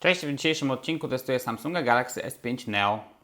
Cześć, w dzisiejszym odcinku testuję Samsunga Galaxy S5 Neo.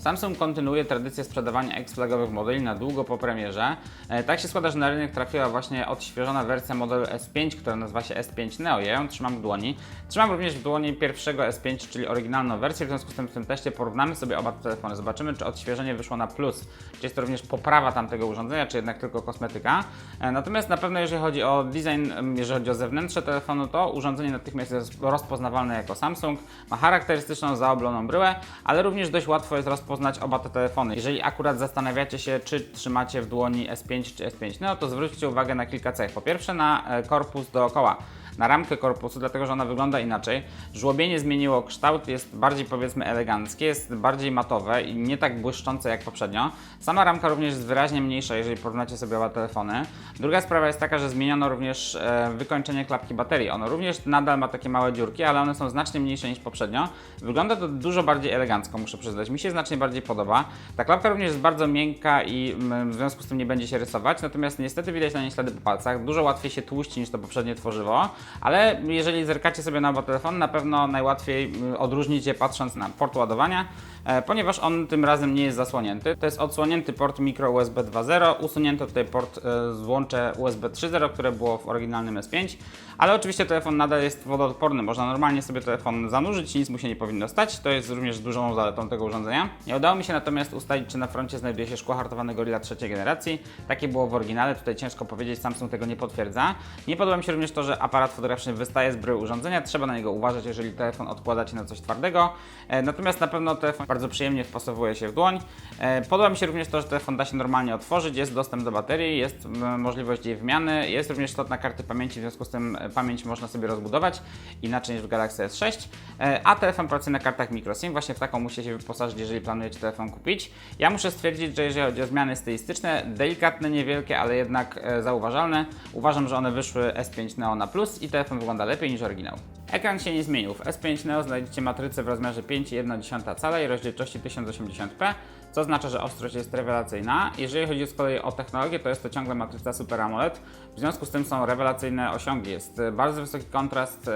Samsung kontynuuje tradycję sprzedawania X-flagowych modeli na długo po premierze. E, Tak się składa, że na rynek trafiła właśnie odświeżona wersja modelu S5, która nazywa się S5 Neo. Ja ją trzymam w dłoni. Trzymam również w dłoni pierwszego S5, czyli oryginalną wersję. W związku z tym w tym teście porównamy sobie oba te telefony. Zobaczymy, czy odświeżenie wyszło na plus. Czy jest to również poprawa tamtego urządzenia, czy jednak tylko kosmetyka. E, Natomiast na pewno jeżeli chodzi o design, jeżeli chodzi o zewnętrzne telefonu, to urządzenie natychmiast jest rozpoznawalne jako Samsung. Ma charakterystyczną zaobloną bryłę, ale również dość łatwo jest rozpoznać oba te telefony. Jeżeli akurat zastanawiacie się, czy trzymacie w dłoni S5 czy S5 Neo, to zwróćcie uwagę na kilka cech. Po pierwsze na e, korpus dookoła na ramkę korpusu, dlatego że ona wygląda inaczej. Żłobienie zmieniło kształt, jest bardziej powiedzmy eleganckie, jest bardziej matowe i nie tak błyszczące jak poprzednio. Sama ramka również jest wyraźnie mniejsza, jeżeli porównacie sobie oba telefony. Druga sprawa jest taka, że zmieniono również e, wykończenie klapki baterii. Ono również nadal ma takie małe dziurki, ale one są znacznie mniejsze niż poprzednio. Wygląda to dużo bardziej elegancko, muszę przyznać. Mi się znacznie bardziej podoba. Ta klapka również jest bardzo miękka i mm, w związku z tym nie będzie się rysować, natomiast niestety widać na niej ślady po palcach. Dużo łatwiej się tłuści niż to poprzednie tworzywo, ale jeżeli zerkacie sobie na oba telefony, na pewno najłatwiej mm, odróżnić je patrząc na port ładowania, e, ponieważ on tym razem nie jest zasłonięty. To jest odsłonięty port micro USB 2.0, usunięto tutaj port e, złącze USB 3.0, które było w oryginalnym S5, ale oczywiście telefon nadal jest wodoodporny. Można normalnie sobie telefon zanurzyć nic mu się nie powinno stać. To jest również dużą zaletą tego urządzenia. Nie udało mi się natomiast ustalić, czy na froncie znajduje się szkło hartowane Gorilla trzeciej generacji. Takie było w oryginale, tutaj ciężko powiedzieć, Samsung tego nie potwierdza. Nie podoba mi się również to, że aparat fotograficzny wystaje z bryły urządzenia. Trzeba na niego uważać, jeżeli telefon odkładacie na coś twardego. E, Natomiast na pewno telefon bardzo przyjemnie wpasowuje się w dłoń. E, Podoba mi się również to, że telefon da się normalnie otworzyć, jest dostęp do baterii, jest możliwość jej wymiany, jest również slot na karty pamięci, w związku z tym e, pamięć można sobie rozbudować inaczej niż w Galaxy S6. E, A telefon pracuje na kartach microSIM, właśnie w taką musicie się wyposażyć, jeżeli planujecie telefon kupić. Ja muszę stwierdzić, że jeżeli chodzi o zmiany stylistyczne, delikatne, niewielkie, ale jednak zauważalne, uważam, że one wyszły S5 Neo na plus i telefon wygląda lepiej niż oryginał. Ekran się nie zmienił. W S5 Neo znajdziecie matrycę w rozmiarze 5,1 cala i rozdzielczości 1080p, co oznacza, że ostrość jest rewelacyjna. Jeżeli chodzi z kolei o technologię, to jest to ciągle matryca Super AMOLED. W związku z tym są rewelacyjne osiągi. Jest e, bardzo wysoki kontrast,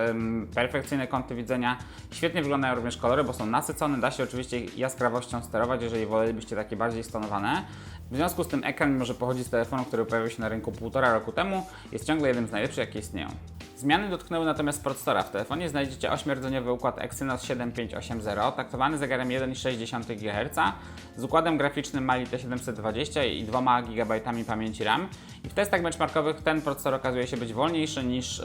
perfekcyjne kąty widzenia. Świetnie wyglądają również kolory, bo są nasycone. Da się oczywiście jaskrawością sterować, jeżeli wolelibyście takie bardziej stonowane. W związku z tym ekran, mimo że pochodzi z telefonu, który pojawił się na rynku półtora roku temu, jest ciągle jednym z najlepszych, jakie istnieją. Zmiany dotknęły natomiast Sportstora. W telefonie znajdziecie 8-rdzeniowy układ Exynos 7580, taktowany zegarem 1,6 GHz, z układem graficznym Mali T720 i 2 GB pamięci RAM. I w testach benchmarkowych ten procesor okazuje się być wolniejszy niż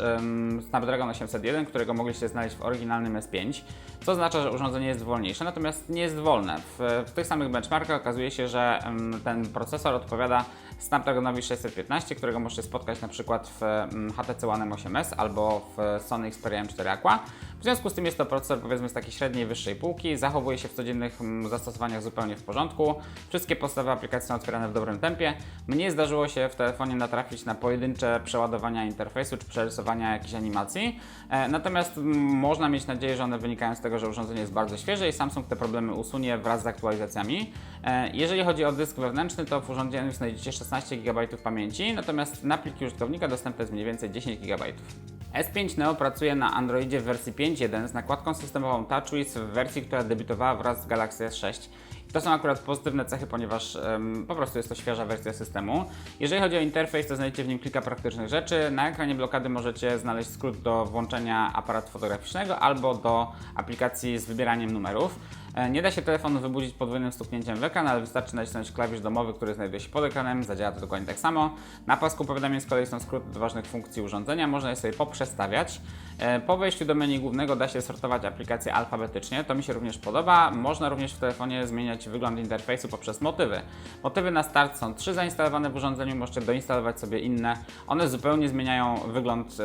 Snapdragon 801, którego mogliście znaleźć w oryginalnym S5, co oznacza, że urządzenie jest wolniejsze, natomiast nie jest wolne. W, w tych samych benchmarkach okazuje się, że ten procesor odpowiada Snapdragonowi 615, którego możecie spotkać na przykład w mm, HTC One M8s albo w Sony Xperia M4 Aqua. W związku z tym jest to procesor powiedzmy z takiej średniej, wyższej półki, zachowuje się w codziennych mm, zastosowaniach zupełnie w porządku. Wszystkie podstawowe aplikacje są otwierane w dobrym tempie. Mnie zdarzyło się w telefonie natrafić na pojedyncze przeładowania interfejsu czy przerysowania jakiejś animacji. E, Natomiast mm, można mieć nadzieję, że one wynikają z tego, że urządzenie jest bardzo świeże i Samsung te problemy usunie wraz z aktualizacjami. E, Jeżeli chodzi o dysk wewnętrzny, to w urządzeniu znajdziecie 16 GB pamięci, natomiast na pliki użytkownika dostępne jest mniej więcej 10 GB. S5 Neo pracuje na Androidzie w wersji 5.1 z nakładką systemową TouchWiz w wersji, która debiutowała wraz z Galaxy S6. To są akurat pozytywne cechy, ponieważ po prostu jest to świeża wersja systemu. Jeżeli chodzi o interfejs, to znajdziecie w nim kilka praktycznych rzeczy. Na ekranie blokady możecie znaleźć skrót do włączenia aparatu fotograficznego albo do aplikacji z wybieraniem numerów. E, Nie da się telefonu wybudzić podwójnym stuknięciem w ekran, ale wystarczy nacisnąć klawisz domowy, który znajduje się pod ekranem, zadziała to dokładnie tak samo. Na pasku powiadomień z kolei są skróty do ważnych funkcji urządzenia, można je sobie poprzestawiać. E, Po wejściu do menu głównego da się sortować aplikacje alfabetycznie, to mi się również podoba. Można również w telefonie zmieniać wygląd interfejsu poprzez motywy. Motywy na start są trzy zainstalowane w urządzeniu, możecie doinstalować sobie inne. One zupełnie zmieniają wygląd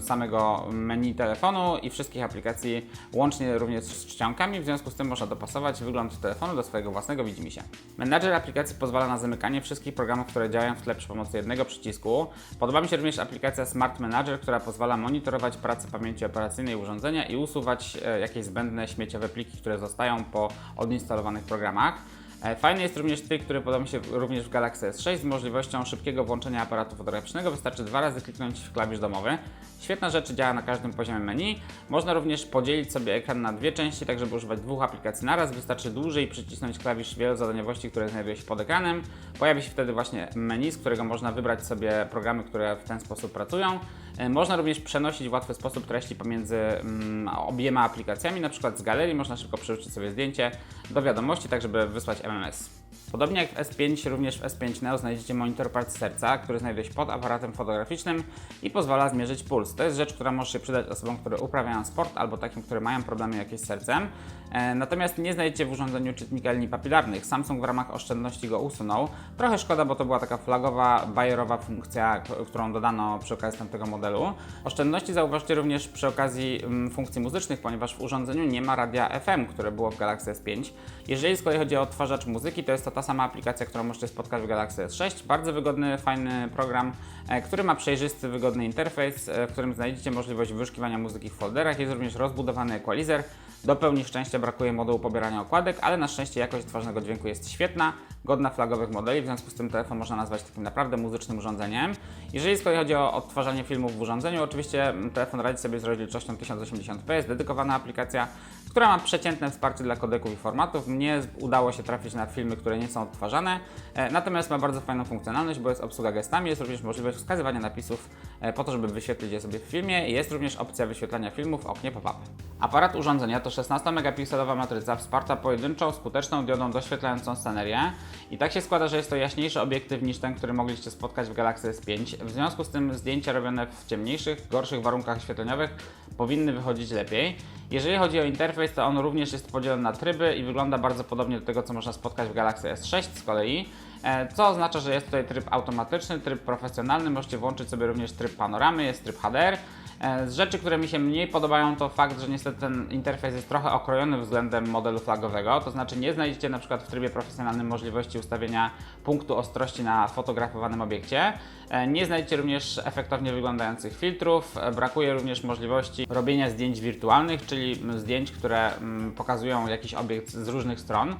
samego menu telefonu i wszystkich aplikacji, łącznie również z czcionkami, w związku z tym można dopasować wygląd telefonu do swojego własnego widzimisię. Menadżer aplikacji pozwala na zamykanie wszystkich programów, które działają w tle przy pomocy jednego przycisku. Podoba mi się również aplikacja Smart Manager, która pozwala monitorować pracę pamięci operacyjnej urządzenia i usuwać e, jakieś zbędne śmieciowe pliki, które zostają po odinstalowanych programach. E, Fajny jest również trik, który podoba mi się również w Galaxy S6 z możliwością szybkiego włączenia aparatu fotograficznego. Wystarczy dwa razy kliknąć w klawisz domowy. Świetna rzecz, działa na każdym poziomie menu. Można również podzielić sobie ekran na dwie części, tak żeby używać dwóch aplikacji naraz. Wystarczy dłużej przycisnąć klawisz wielozadaniowości, który znajduje się pod ekranem. Pojawi się wtedy właśnie menu, z którego można wybrać sobie programy, które w ten sposób pracują. E, Można również przenosić w łatwy sposób treści pomiędzy mm, obiema aplikacjami, na przykład z galerii można szybko przerzucić sobie zdjęcie do wiadomości, tak żeby wysłać MMS. Podobnie jak w S5, również w S5 Neo znajdziecie monitor pracy serca, który znajduje się pod aparatem fotograficznym i pozwala zmierzyć puls. To jest rzecz, która może się przydać osobom, które uprawiają sport albo takim, które mają problemy jakieś z sercem. E, natomiast nie znajdziecie w urządzeniu czytnika linii papilarnych. Samsung w ramach oszczędności go usunął. Trochę szkoda, bo to była taka flagowa, bajerowa funkcja, którą dodano przy okazji tamtego modelu. Oszczędności zauważcie również przy okazji mm, funkcji muzycznych, ponieważ w urządzeniu nie ma radia FM, które było w Galaxy S5. Jeżeli z kolei chodzi o odtwarzacz muzyki, to jest to ta sama aplikacja, którą możecie spotkać w Galaxy S6. Bardzo wygodny, fajny program, e, który ma przejrzysty, wygodny interfejs, e, w którym znajdziecie możliwość wyszukiwania muzyki w folderach. Jest również rozbudowany equalizer. Do pełni szczęścia brakuje modułu pobierania okładek, ale na szczęście jakość twarznego dźwięku jest świetna, godna flagowych modeli, w związku z tym telefon można nazwać takim naprawdę muzycznym urządzeniem. Jeżeli z kolei chodzi o odtwarzanie filmów w urządzeniu, oczywiście mm, telefon radzi sobie z rozdzielczością 1080p, jest dedykowana aplikacja, która ma przeciętne wsparcie dla kodeków i formatów. Mnie udało się trafić na filmy, które nie są odtwarzane, e, natomiast ma bardzo fajną funkcjonalność, bo jest obsługa gestami, jest również możliwość wskazywania napisów po to, żeby wyświetlić je sobie w filmie. Jest również opcja wyświetlania filmów w oknie pop-up. Aparat urządzenia to 16-megapikselowa matryca wsparta pojedynczą, skuteczną diodą doświetlającą scenerię. I tak się składa, że jest to jaśniejszy obiektyw niż ten, który mogliście spotkać w Galaxy S5. W związku z tym zdjęcia robione w ciemniejszych, gorszych warunkach świetleniowych powinny wychodzić lepiej. Jeżeli chodzi o interfejs, to on również jest podzielony na tryby i wygląda bardzo podobnie do tego, co można spotkać w Galaxy S6 z kolei. E, Co oznacza, że jest tutaj tryb automatyczny, tryb profesjonalny, możecie włączyć sobie również tryb panoramy, jest tryb HDR. E, Z rzeczy, które mi się mniej podobają, to fakt, że niestety ten interfejs jest trochę okrojony względem modelu flagowego, to znaczy nie znajdziecie na przykład w trybie profesjonalnym możliwości ustawienia punktu ostrości na fotografowanym obiekcie. E, Nie znajdziecie również efektownie wyglądających filtrów, E, brakuje również możliwości robienia zdjęć wirtualnych, czyli zdjęć, które mm, pokazują jakiś obiekt z różnych stron.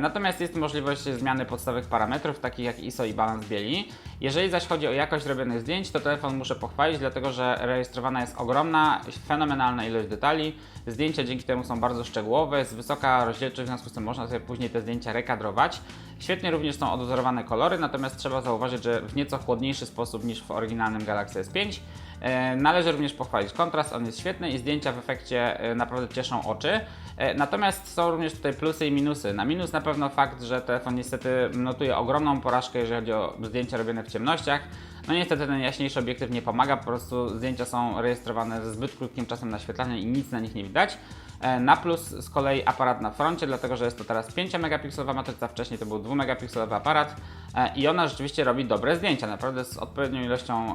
Natomiast jest możliwość zmiany podstawowych parametrów, takich jak ISO i balans bieli. Jeżeli zaś chodzi o jakość robionych zdjęć, to telefon muszę pochwalić, dlatego że rejestrowana jest ogromna, fenomenalna ilość detali. Zdjęcia dzięki temu są bardzo szczegółowe, jest wysoka rozdzielczość, w związku z tym można sobie później te zdjęcia rekadrować. Świetnie również są odwzorowane kolory, natomiast trzeba zauważyć, że w nieco chłodniejszy sposób niż w oryginalnym Galaxy S5. E, Należy również pochwalić kontrast, on jest świetny i zdjęcia w efekcie e, naprawdę cieszą oczy. E, Natomiast są również tutaj plusy i minusy. Na minus na pewno fakt, że telefon niestety notuje ogromną porażkę, jeżeli chodzi o zdjęcia robione w ciemnościach. No niestety ten jaśniejszy obiektyw nie pomaga, po prostu zdjęcia są rejestrowane ze zbyt krótkim czasem naświetlania i nic na nich nie widać. E, Na plus z kolei aparat na froncie, dlatego że jest to teraz 5-megapikselowa matryca, wcześniej to był 2-megapikselowy aparat e, i ona rzeczywiście robi dobre zdjęcia, naprawdę z odpowiednią ilością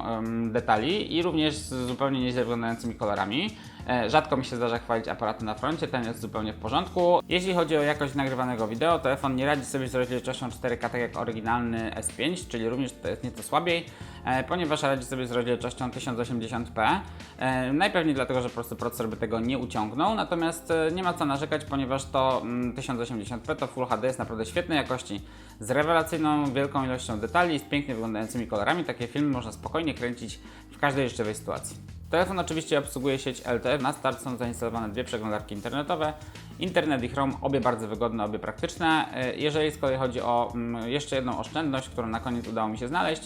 detali i również z zupełnie nieźle wyglądającymi kolorami. E, Rzadko mi się zdarza chwalić aparaty na froncie, ten jest zupełnie w porządku. Jeśli chodzi o jakość nagrywanego wideo, telefon nie radzi sobie z rozdzielczością 4K tak jak oryginalny S5, czyli również to jest nieco słabiej, ponieważ radzi sobie z rozdzielczością 1080p. E, Najpewniej dlatego, że po prostu procesor by tego nie uciągnął, natomiast e, nie ma co narzekać, ponieważ to mm, 1080p to Full HD jest naprawdę świetnej jakości, z rewelacyjną wielką ilością detali, z pięknie wyglądającymi kolorami. Takie filmy można spokojnie kręcić w każdej życzliwej sytuacji. Telefon oczywiście obsługuje sieć LTE, na start są zainstalowane dwie przeglądarki internetowe, internet i Chrome, obie bardzo wygodne, obie praktyczne. E, Jeżeli z kolei chodzi o mm, jeszcze jedną oszczędność, którą na koniec udało mi się znaleźć,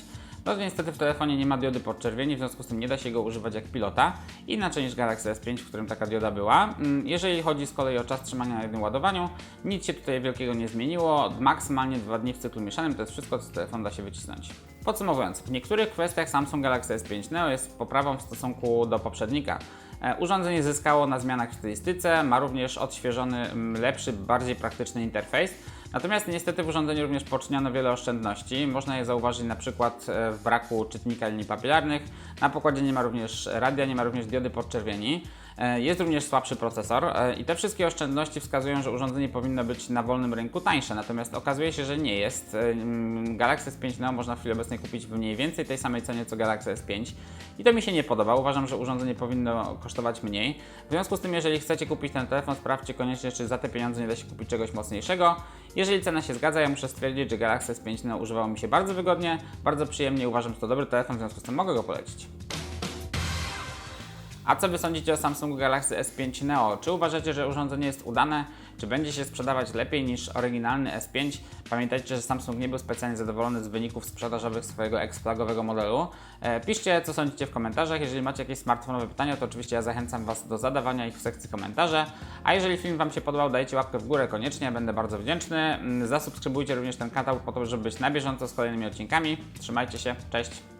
no niestety w telefonie nie ma diody podczerwieni, w związku z tym nie da się go używać jak pilota, inaczej niż Galaxy S5, w którym taka dioda była. Mm, Jeżeli chodzi z kolei o czas trzymania na jednym ładowaniu, nic się tutaj wielkiego nie zmieniło, maksymalnie dwa dni w cyklu mieszanym, to jest wszystko, co z telefonu da się wycisnąć. Podsumowując, w niektórych kwestiach Samsung Galaxy S5 Neo jest poprawą w stosunku do poprzednika. E, Urządzenie zyskało na zmianach w stylistyce, ma również odświeżony, mm, lepszy, bardziej praktyczny interfejs. Natomiast niestety w urządzeniu również poczyniono wiele oszczędności. Można je zauważyć na przykład e, w braku czytnika linii papilarnych. Na pokładzie nie ma również radia, nie ma również diody podczerwieni. E, Jest również słabszy procesor e, i te wszystkie oszczędności wskazują, że urządzenie powinno być na wolnym rynku tańsze, natomiast okazuje się, że nie jest. E, Galaxy S5 Neo można w chwili obecnej kupić w mniej więcej tej samej cenie co Galaxy S5 i to mi się nie podoba. Uważam, że urządzenie powinno kosztować mniej. W związku z tym, jeżeli chcecie kupić ten telefon, sprawdźcie koniecznie, czy za te pieniądze nie da się kupić czegoś mocniejszego. Jeżeli cena się zgadza, ja muszę stwierdzić, że Galaxy S5 Neo używało mi się bardzo wygodnie, bardzo przyjemnie, uważam, że to dobry telefon, w związku z tym mogę go polecić. A co Wy sądzicie o Samsung Galaxy S5 Neo? Czy uważacie, że urządzenie jest udane? Czy będzie się sprzedawać lepiej niż oryginalny S5? Pamiętajcie, że Samsung nie był specjalnie zadowolony z wyników sprzedażowych swojego ex-flagowego modelu. E, piszcie, co sądzicie w komentarzach. Jeżeli macie jakieś smartfonowe pytania, to oczywiście ja zachęcam Was do zadawania ich w sekcji komentarze. A jeżeli film Wam się podobał, dajcie łapkę w górę koniecznie, będę bardzo wdzięczny. Mm, Zasubskrybujcie również ten kanał po to, żeby być na bieżąco z kolejnymi odcinkami. Trzymajcie się, cześć!